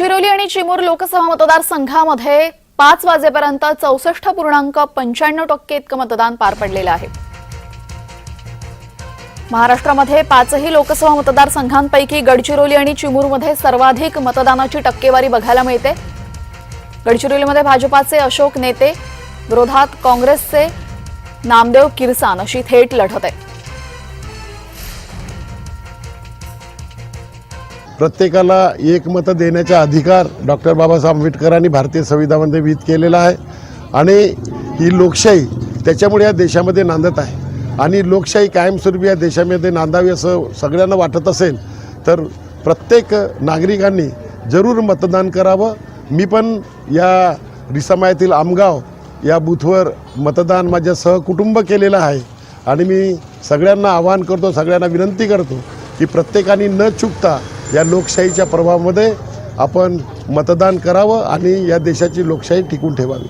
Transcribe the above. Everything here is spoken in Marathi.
गडचिरोली आणि चिमूर लोकसभा मतदारसंघामध्ये पाच वाजेपर्यंत चौसष्ट पूर्णांक पंच्याण्णव टक्के इतकं मतदान पार पडलेलं आहे. महाराष्ट्रामध्ये पाचही लोकसभा मतदारसंघांपैकी गडचिरोली आणि चिमूरमध्ये सर्वाधिक मतदानाची टक्केवारी बघायला मिळते. गडचिरोलीमध्ये भाजपाचे अशोक नेते विरोधात काँग्रेसचे नामदेव किरसान अशी थेट लढत आहे. प्रत्येकाला एकमत देण्याचा अधिकार डॉक्टर बाबासाहेब आंबेडकरांनी भारतीय संविधानामध्ये विहित केलेला आहे. आणि ही लोकशाही त्याच्यामुळे या देशामध्ये नांदत आहे. आणि लोकशाही कायमस्वरूपी या देशामध्ये नांदावी असं सगळ्यांना वाटत असेल तर प्रत्येक नागरिकांनी जरूर मतदान करावं. मी पण या रिसामायातील आमगाव या बूथवर मतदान माझ्या सहकुटुंब केलेलं आहे. आणि मी सगळ्यांना आवाहन करतो सगळ्यांना विनंती करतो की प्रत्येकाने न चुकता या लोकशाहीच्या प्रभावामध्ये आपण मतदान करावं आणि या देशाची लोकशाही टिकून ठेवावी.